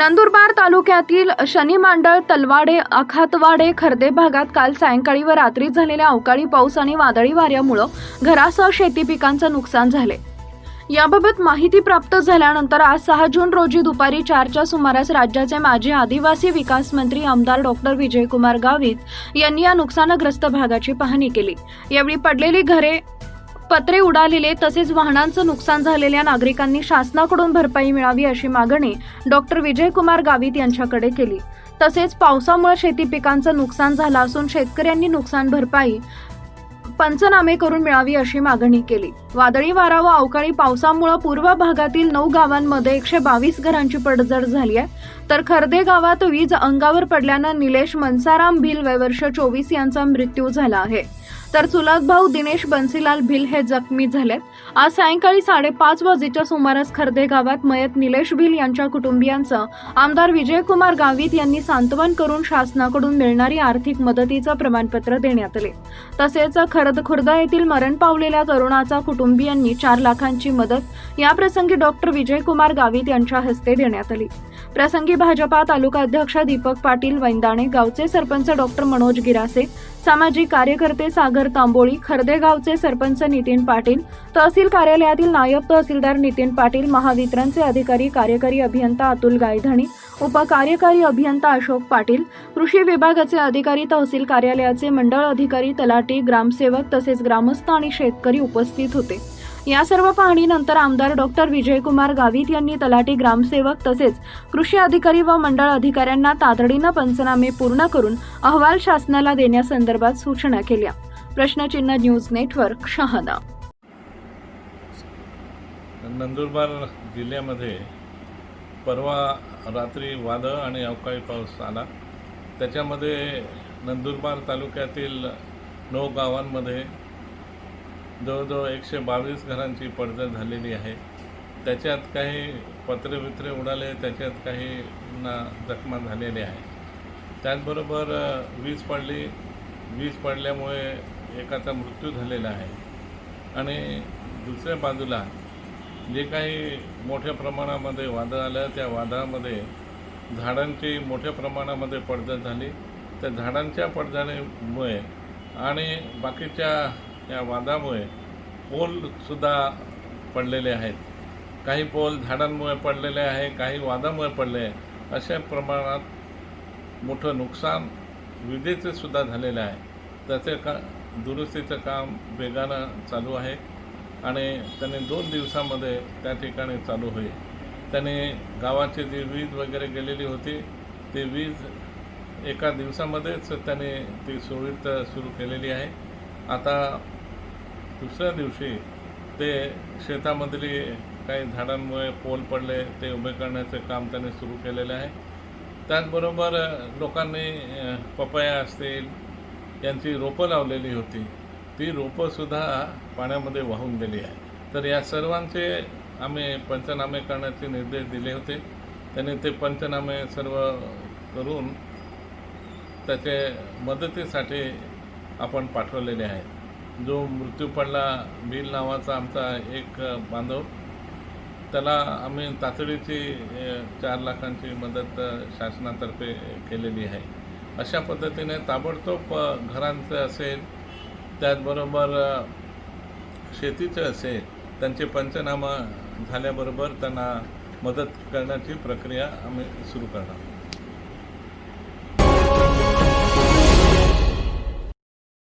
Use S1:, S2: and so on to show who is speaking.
S1: नंदुरबार तालुक्यातील शनिमांडळ तलवाडे अखातवाडे खर्दे भागात काल सायंकाळी व रात्री झालेल्या अवकाळी पाऊस आणि वादळी वाऱ्यामुळं घरासह शेती पिकांचं नुकसान झाले. याबाबत माहिती प्राप्त झाल्यानंतर आज सहा जून रोजी दुपारी चारच्या सुमारास राज्याचे माजी आदिवासी विकास मंत्री आमदार डॉक्टर विजयकुमार गावित यांनी या नुकसानग्रस्त भागाची पाहणी केली. यावेळी पडलेली घरे पत्रे उडालेले तसेच वाहनांचं नुकसान झालेल्या नागरिकांनी शासनाकडून भरपाई मिळावी अशी मागणी डॉक्टर विजयकुमार गावित यांच्याकडे केली. तसेच पावसामुळे शेती पिकांचं नुकसान झालं असून शेतकऱ्यांनी नुकसान भरपाई पंचनामे करून मिळावी अशी मागणी केली. वादळी वारा व अवकाळी पावसामुळे पूर्व भागातील नऊ गावांमध्ये एकशे बावीस घरांची पडझड झाली आहे. तर खर्दे गावात वीज अंगावर पडल्यानं निलेश मनसाराम भिल वैवर्ष चोवीस यांचा मृत्यू झाला आहे. तर चुलत भाऊ दिनेश बन्सीलाल भिल हे जखमी झालेत आज सायंकाळी साडेपाच वाजेच्या सुमारास खर्दे गावात मयत निलेश भिल यांच्या कुटुंबियांचं आमदार विजयकुमार गावित यांनी सांत्वन करून शासनाकडून मिळणारी आर्थिक मदतीचं प्रमाणपत्र देण्यात आले. तसेच खरद खुर्द येथील मरण पावलेल्या तरुणाचा कुटुंबियांनी चार लाखांची मदत याप्रसंगी डॉक्टर विजयकुमार गावित यांच्या हस्ते देण्यात आली. प्रसंगी भाजपा तालुका अध्यक्ष दीपक पाटील वैंदाणे गावचे सरपंच डॉक्टर मनोज गिरासे सामाजिक कार्यकर्ते सागर तांबोळी खर्देगावचे सरपंच नितीन पाटील तहसील कार्यालयातील नायब तहसीलदार नितीन पाटील महावितरणचे अधिकारी कार्यकारी अभियंता अतुल गायधणी उपकार्यकारी अभियंता अशोक पाटील कृषी विभागाचे अधिकारी तहसील कार्यालयाचे मंडळ अधिकारी तलाठी ग्रामसेवक तसेच ग्रामस्थ आणि शेतकरी उपस्थित होते. या सर्व पाहणीनंतर आमदार डॉक्टर विजयकुमार गावित यांनी तलाठी ग्रामसेवक तसेच कृषी अधिकारी व मंडळ अधिकाऱ्यांना तातडीनं पंचनामे पूर्ण करून अहवाल शासनाला देण्यासंदर्भात सूचना केल्या. प्रश्नचिन्ह न्यूज नेटवर्क शहादा.
S2: नंदुरबार जिल्ह्यामध्ये परवा रात्री वादळ आणि अवकाळी पाऊस आला. त्याच्यामध्ये नंदुरबार तालुक्यातील नऊ गावांमध्ये जवळजवळ एकशे बावीस घरांची पडझड झालेली आहे. त्याच्यात काही पत्रे वित्रे उडाले त्याच्यात काही ना जखमा झालेल्या आहे त्याचबरोबर वीज पडली. वीज पडल्यामुळे एकाचा मृत्यू झालेला आहे. आणि दुसऱ्या बाजूला जे काही मोठ्या प्रमाणामध्ये वादळ आलं त्या वादळामध्ये झाडांची मोठ्या प्रमाणामध्ये पडझड झाली. त्या झाडांच्या पडझडीमुळे आणि बाकीच्या या वादामुळे पोलसुद्धा पडलेले आहेत. काही पोल झाडांमुळे पडलेले आहे काही वादामुळे पडले आहे. अशा प्रमाणात मोठं नुकसान विजेचंसुद्धा झालेलं आहे. त्याचे का दुरुस्तीचं काम वेगानं चालू आहे आणि त्याने दोन दिवसामध्ये त्या ठिकाणी चालू होईल. त्याने गावाची जी वीज वगैरे गेलेली होती ती वीज एका दिवसामध्येच त्याने ती सुरळीत सुरू केलेली आहे. आता दुसऱ्या दिवशी ते शेतामधली काही झाडांमुळे पोल पडले ते उभे करण्याचे काम त्याने सुरू केलेले आहे. त्याचबरोबर लोकांनी पपया असतील यांची रोपं लावलेली होती. ती रोपंसुद्धा पाण्यामध्ये वाहून गेली आहे. तर या सर्वांचे आम्ही पंचनामे करण्याचे निर्देश दिले होते. त्यांनी ते पंचनामे सर्व करून त्याचे मदतीसाठी आपण पाठवलेले आहेत. जो मृत्यू पडला बिल नावाचा आमचा एक बांधव त्याला आम्ही तातडीची चार लाखांची मदत शासनातर्फे केलेली आहे. अशा पद्धतीने ताबडतोब घरांचं असेल त्याचबरोबर शेतीचं असेल त्यांचे पंचनामा झाल्याबरोबर त्यांना मदत करण्याची प्रक्रिया आम्ही सुरू करणार